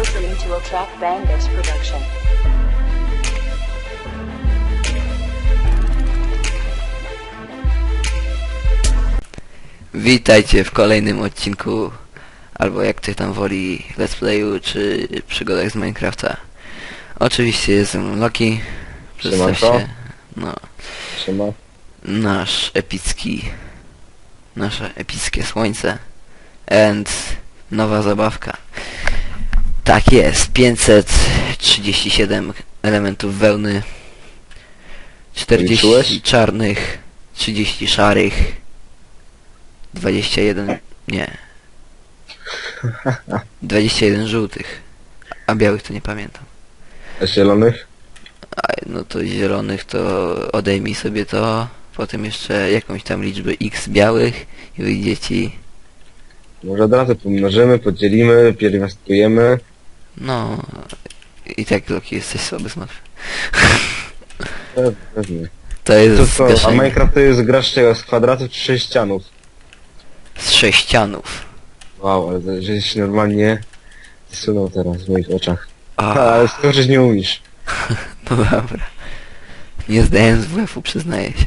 listening to a Track Bangus production. Witajcie w kolejnym odcinku, albo jak ktoś tam woli, let's playu, czy przygodach z Minecrafta. Oczywiście jestem Loki, przedstaw Siemanko. się, no, Siema. nasz epicki, nasze epickie słońce, and nowa zabawka. Tak jest, 537 elementów wełny, 40 Liczyłeś? czarnych, 30 szarych, 21, nie, 21 żółtych, a białych to nie pamiętam. A zielonych? A no to zielonych to odejmij sobie to, potem jeszcze jakąś tam liczbę x białych i wyjdzie ci, Może od razu pomnożymy, podzielimy, pierwiastkujemy. No i tak Loki jesteś słaby. Pe- Pewnie. To jest To z, co, a Minecraft to jest gra z czego? Z kwadratów czy sześcianów? z sześcianów. Wow, ale to- żeś normalnie zsunął teraz w moich oczach. A, ale skoczyć nie umiesz. no dobra. Nie zdałem z WF-u, przyznaję się.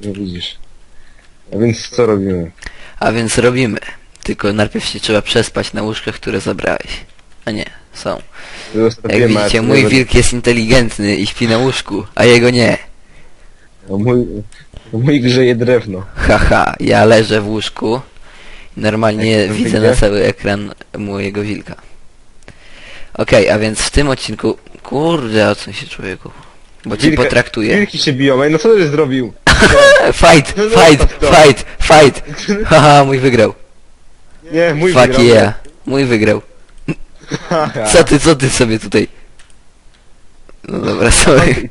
Nie widzisz. A więc co robimy? A więc robimy. Tylko najpierw się trzeba przespać na łóżkach, które zabrałeś. A nie, są. Jak widzicie, mój wilk jest inteligentny i śpi na łóżku, a jego nie. a Mój, a mój grzeje drewno. Haha, ja leżę w łóżku i normalnie Jak to widzę wyjdzie? na cały ekran mojego wilka. Okej, a więc w tym odcinku... Kurde, odsuń się człowieku. Bo cię Wilka- potraktuję. Wilki się biją, ej no co żeś zrobił? Fight, No fight, zostaw to. fight, fight! Haha, mój wygrał. Nie, mój Fuck wygrał. yeah, mój wygrał. Haha. Co ty, co ty sobie tutaj... No dobra, sorry.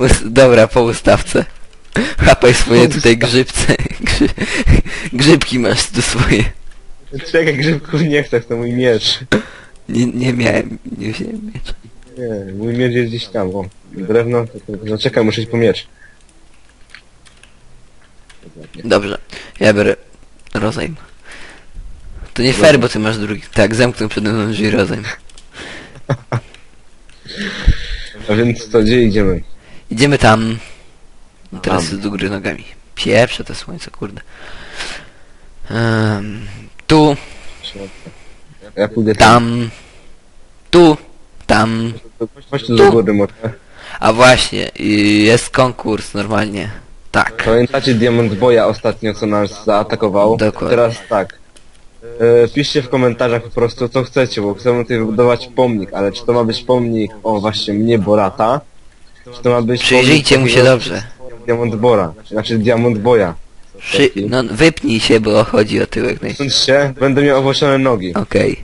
Dobra, po ustawce. Chapaj swoje tutaj grzybce. Grzy... Grzybki masz tu swoje. Czekaj, grzybków nie chcę, to mój miecz. Nie, nie miałem, nie wziąłem miecza. Nie, mój miecz jest gdzieś tam, o. Drewno, to, to, no czekaj, muszę iść po miecz. Dobrze, ja biorę rozejm. To nie fair, bo ty masz drugi. Tak, zamknął przede mną drzwi rozejm. A więc to gdzie idziemy? Idziemy tam. No teraz Tam. jest do góry nogami. Pieprze to słońce, kurde. Em, tu, Ja pójdę tam. tu, tam. Chodź tu do góry może. A właśnie, jest konkurs normalnie. Tak. Pamiętacie Diamond Boya ostatnio, co nas zaatakował? Dokładnie. Teraz tak. E, piszcie w komentarzach po prostu co chcecie, bo chcemy tutaj wybudować pomnik, ale czy to ma być pomnik, o właśnie, mnie Borata? Czy to ma być Przyjrzyjcie mu pomnik się dobrze. Diamond Bora, znaczy Diamond Boya. Przy, no wypnij się, bo chodzi o tyłek naj... Stąd się, będę miał owłosione nogi, Okej.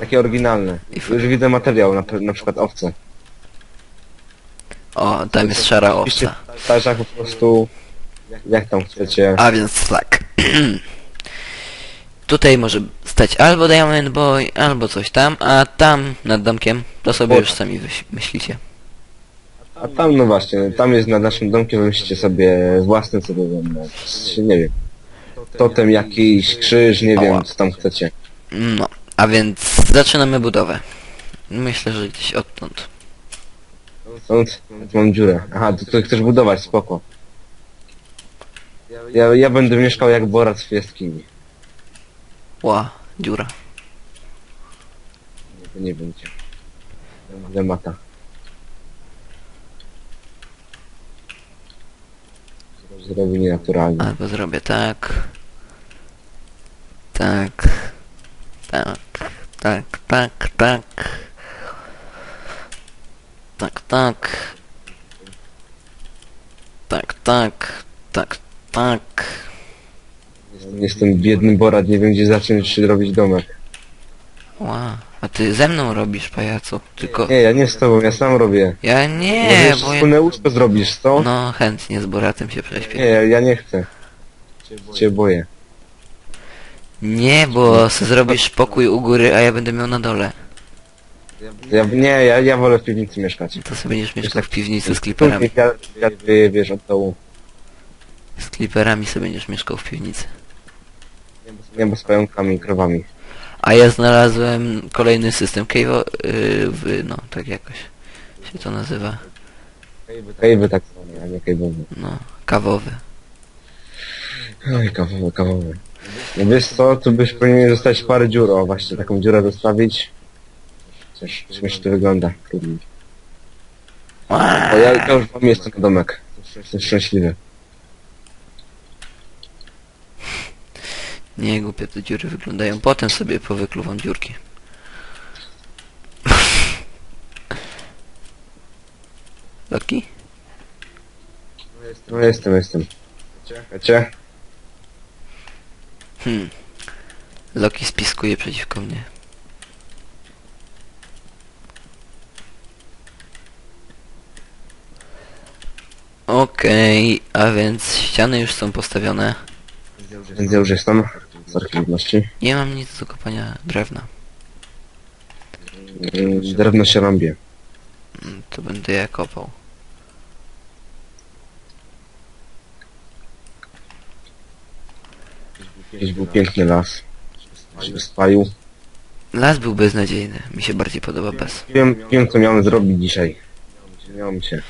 takie oryginalne. Już widzę materiał, na, na przykład owce. O, tam jest szara Piszcie owca. w komentarzach po prostu, jak tam chcecie. A więc tak. Tutaj może stać albo Diamond Boy, albo coś tam, a tam nad domkiem to sobie już sami wyś- myślicie. A tam, no właśnie, tam jest nad naszym domkiem, wymyślicie sobie własny, co to czy nie wiem. Totem jakiś, krzyż, nie wiem, co tam chcecie. No, a więc zaczynamy budowę. Myślę, że gdzieś odtąd. Stąd mam dziurę. Aha, to, to chcesz budować, spoko. Ja, ja będę mieszkał jak Borat w jaskini. Ła, dziura. Nie, to nie będzie. Demata. Zrobi nienaturalnie. Albo zrobię tak. Tak. Tak. Tak, tak, tak. Tak, tak. Tak, tak. Tak, tak. Jestem biedny Borat, nie wiem gdzie zacząć robić domek. Ła, a ty ze mną robisz, pajacu. Tylko Nie, ja nie z tobą, ja sam robię. ja nie, jeszcze bo ja... wspólne łóżko zrobisz, co? No chętnie z Boratem się Nie, prześpię. ja, ja nie chcę. Cię boję. Nie, bo se zrobisz pokój u góry, a ja będę miał na dole. Ja, nie, ja, ja wolę w piwnicy mieszkać. To sobie będziesz mieszkał w piwnicy z kliperami. Ja, ja, wieje, wiesz, od dołu. Z kliperami sobie będziesz mieszkał w piwnicy. Nie, bo z pająkami i krowami. A ja znalazłem kolejny system Cave'o, yy, w, no tak jakoś się to nazywa. Kejwy tak zwane, a nie kejwowy. No, kawowy. Oj, kawowy, kawowy. No wiesz co, tu byś powinien zostać parę dziur, o właśnie, taką dziurę zostawić. Coś śmiesznie to wygląda. Trudno. O, ja, ja już mam miejsce na domek. Jestem szczęśliwy. Nie, głupie te dziury wyglądają. Potem sobie powykluwam dziurki. Loki? No jestem, jestem. Wiecie? Hmm. Loki spiskuje przeciwko mnie. Okej, a więc ściany już są postawione. Więc ja już jestem. Z. Nie mam nic do kopania drewna. Mm, Drewno się rąbie. Mm, To będę ja kopał. Gdzieś był piękny las. Się spalił. Las był beznadziejny. Mi się bardziej podoba bez. Wiem, wiem co miałem zrobić dzisiaj. Miałem się.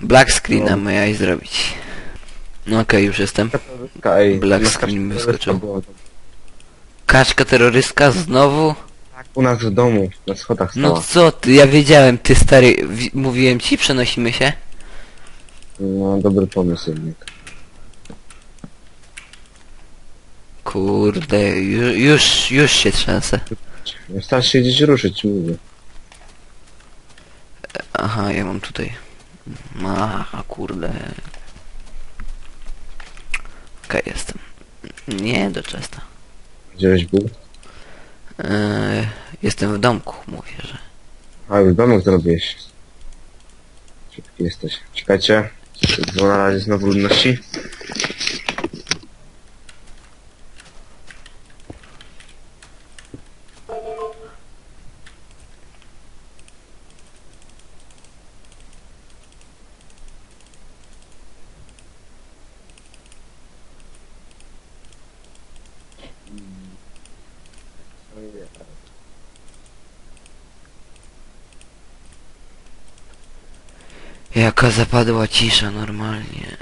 Black screena miałeś zrobić. No okej, już jestem. Ej, Black na screen wyskoczył. Kaczka terrorystka znowu? U nas w domu, na schodach No stała. co ty, ja wiedziałem, ty stary, wi- mówiłem ci, przenosimy się? No, dobry pomysł jednak. Kurde, ju, już, już się trzęsę. Starasz się gdzieś ruszyć, mówię. Aha, ja mam tutaj. Aha, kurde. Okej, jestem. Nie, doczesna. Gdzieś był? Eee, jestem w domku, mówię, że. A, już domek zrobiłeś. Szybki jesteś. Czekajcie. Bo na razie znowu ludności. Jaka zapadła cisza normalnie.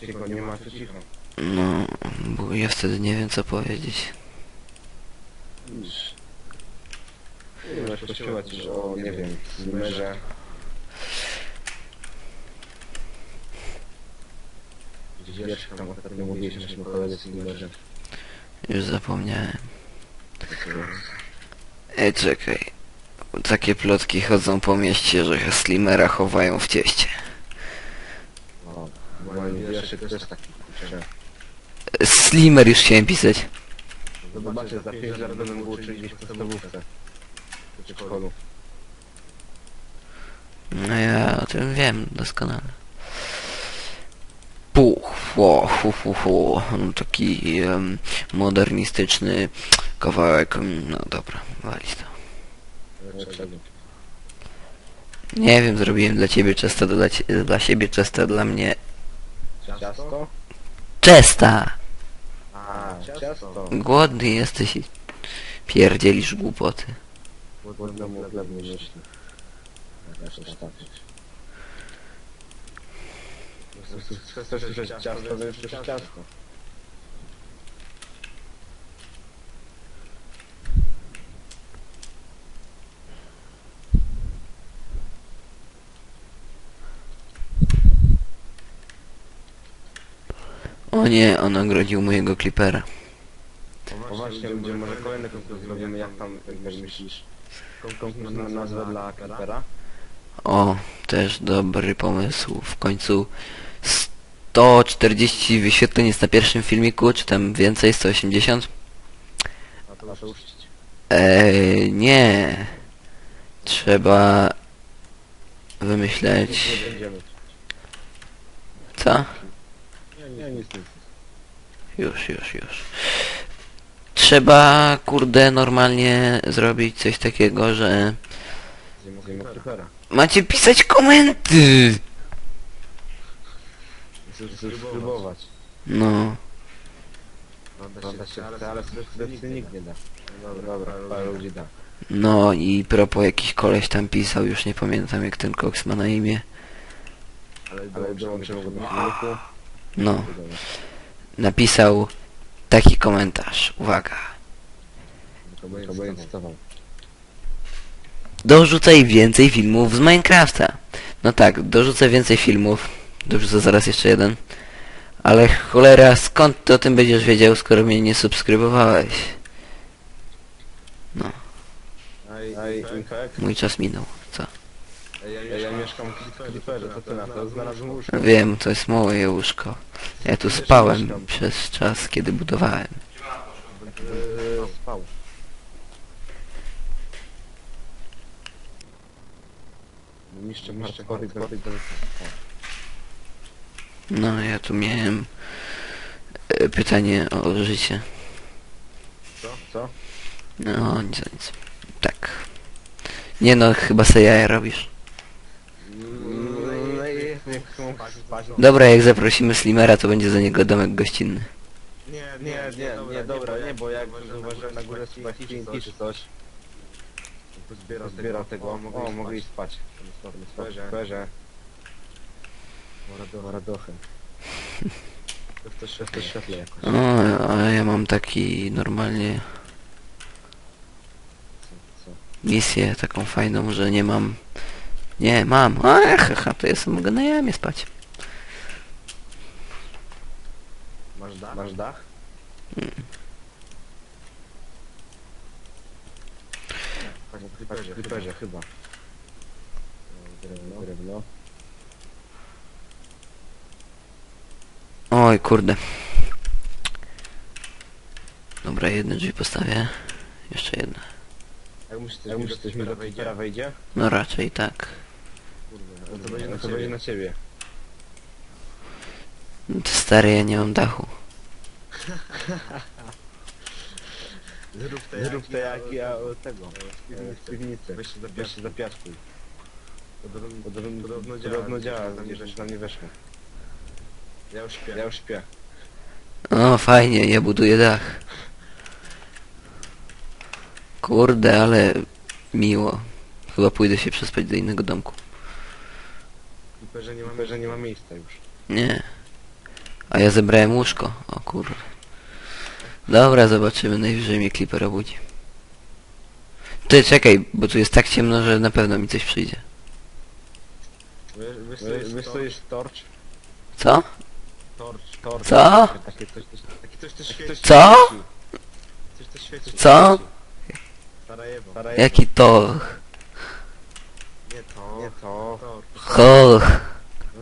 Cicho, nie ma cicho. No, bo ja wtedy nie wiem co powiedzieć. Nie masz kościoła coś o, nie wiem, numerze. Gdzieś wiersz tam ostatnio mówiłeś naszym koledze z numerze. Już zapomniałem. Ej, czekaj. Takie plotki chodzą po mieście, że Slimera chowają w cieście. Taki kurczę. Slimer już chciałem pisać. Zobaczcie, za 5 lat będę mógł uczyć gdzieś w podstawówce. W przedszkolu. No ja o tym wiem doskonale. Puch, hu, hu, hu, hu. No, Taki em, modernistyczny kawałek. mm, No dobra, walić to. Nie wiem, zrobiłem dla ciebie czesta, dla, cie, dla siebie czesta, dla mnie Ciasto? czesta! A, ciasto. Głodny jesteś i pierdzielisz głupoty. Głodno mu chleb nie myśli. Chcesz słyszeć ciasto, to już ciasto. Nie, on ogrodził mojego klipera. O właśnie ludzie, może kolejny konkurs zrobimy, jak tam, jak myślisz? Konkurs na nazwę dla Kampera? O, też dobry pomysł. W końcu 140 wyświetleń jest na pierwszym filmiku, czy tam więcej, 180? A to muszę uczcić. Eee, nie. Trzeba wymyśleć... Co? Nie, nie, nic, nic. Już, już, już. Trzeba, kurde, normalnie zrobić coś takiego, że... Macie pisać komenty! No, się chce, ale sobie nikt nie da. Dobra, dobra, parę ludzi da. No i propos jakiś koleś tam pisał, już nie pamiętam jak ten koks ma na imię. Ale, dołączymy go do filmiku. No, napisał taki komentarz. Uwaga. Dorzucaj więcej filmów z Minecrafta. No tak, dorzucę więcej filmów. Dorzucę zaraz jeszcze jeden. Ale cholera, skąd ty o tym będziesz wiedział, skoro mnie nie subskrybowałeś? Infekt. Mój czas minął. Ej, ja mieszkam w Clipperze, co ty na to? Znalazłem łóżko. Wiem, to jest moje łóżko. Ja tu spałem przez czas, kiedy budowałem. Yy, Spał. Martwy No, ja tu miałem e, pytanie o życie. Co? Co? No, nic, nic. Tak. Nie no, chyba se jaja robisz. No i spać. Dobra, jak zaprosimy Slimera, to będzie za niego domek gościnny. Nie, nie, nie, nie, dobra, nie, bo jak zauważyłem na górze chyba TNT czy coś, zbiera, zbiera tego, o, mogę iść spać. W sferze. Radochę. W to świetle, w świetle jakoś. O, a ja mam taki normalnie Co? misję taką fajną, że nie mam... Nie, mam. A, haha, to ja sobie mogę na jamie spać. Masz dach? Masz dach? Tak, w Clipperze, Clipperze chyba. Drewno, drewno. Oj, kurde. Dobra, jedne drzwi postawię. Jeszcze jedne. Jak jak musisz coś mi do wejdzie? No raczej tak. To będzie, no to będzie na ciebie. No to stary, ja nie mam dachu. Zrób te, Zrób jak ja od tego, z piwnicy. Weź się za, Weź się za piaskuj. Podobno, podobno, podobno działa, podobno działa że tam nie weszło. Ja już śpię. Ja już śpię. O, fajnie, ja buduję dach. Kurde, ale miło. Chyba pójdę się przespać do innego domku. Clipperze nie ma, Clipperze nie ma miejsca już. Nie. A ja zebrałem łóżko. O kurde. Dobra, zobaczymy. Najwyżej mnie Clipper obudzi. Ty, czekaj, bo tu jest tak ciemno, że na pewno mi coś przyjdzie. Wiesz co jest torch? Co? Torch, torch. Co? Takie coś, takie coś, coś świeci. Co? Coś, coś świeci. Co? Sarajewo. Sarajewo. Jaki to? Nie to. Hoch,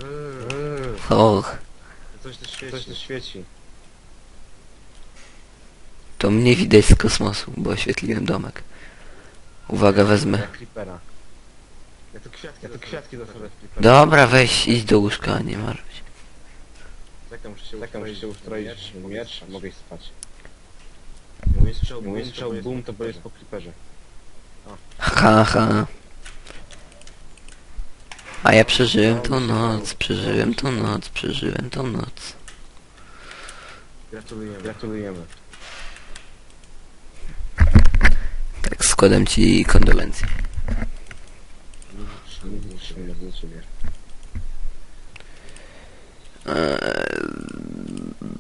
Yy. hoch. Coś tu świeci. Coś tu świeci. To mnie widać z kosmosu, bo oświetliłem domek. Uwaga, wezmę. Jak Creepera. Ja tu kwiatki, ja tu kwiatki Creepera. Dobra, weź, idź do łóżka, nie martw się. Muszę się, muszę się ustroić miecz, a mogę iść spać. Mówię strzał, Mówię strzał boom, to bo jest po Creeperze. Ha, ha. A ja przeżyłem tą noc, przeżyłem tą noc, przeżyłem tą noc. Gratulujemy. Gratulujemy. Tak, składam ci kondolencje. Eee,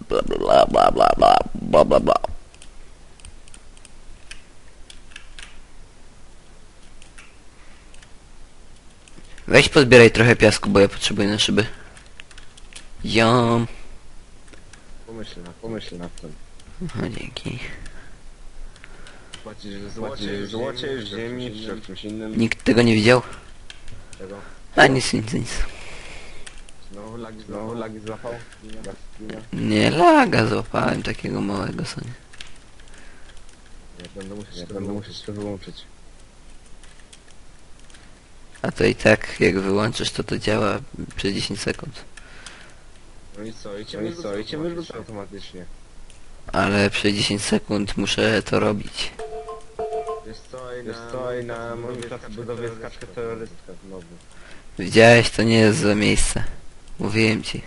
Bla bla bla bla bla bla bla bla. Weź pozbieraj trochę piasku, bo ja potrzebuję na szyby. Jom. Pomyśl nad, pomyśl nad tym. No dzięki. Płacisz w złocie, w złocie, w ziemi, czy w czymś innym. Nikt tego nie widział? Tego. A nic, nic, nic. Znowu lagi, znowu lagi złapał. Nie, laga złapałem takiego małego sobie. Ja będę musiał, ja będę musiał się wyłączyć. A to i tak, jak wyłączysz, to to działa przez 10 sekund. No i co, i cię, no i co, i cię wyrzucę automatycznie. Ale przez 10 sekund muszę to robić. Wiesz co, i na, co, i na moim jest kaczka terrorystka znowu. Widziałeś, to nie jest złe miejsce. Mówiłem ci.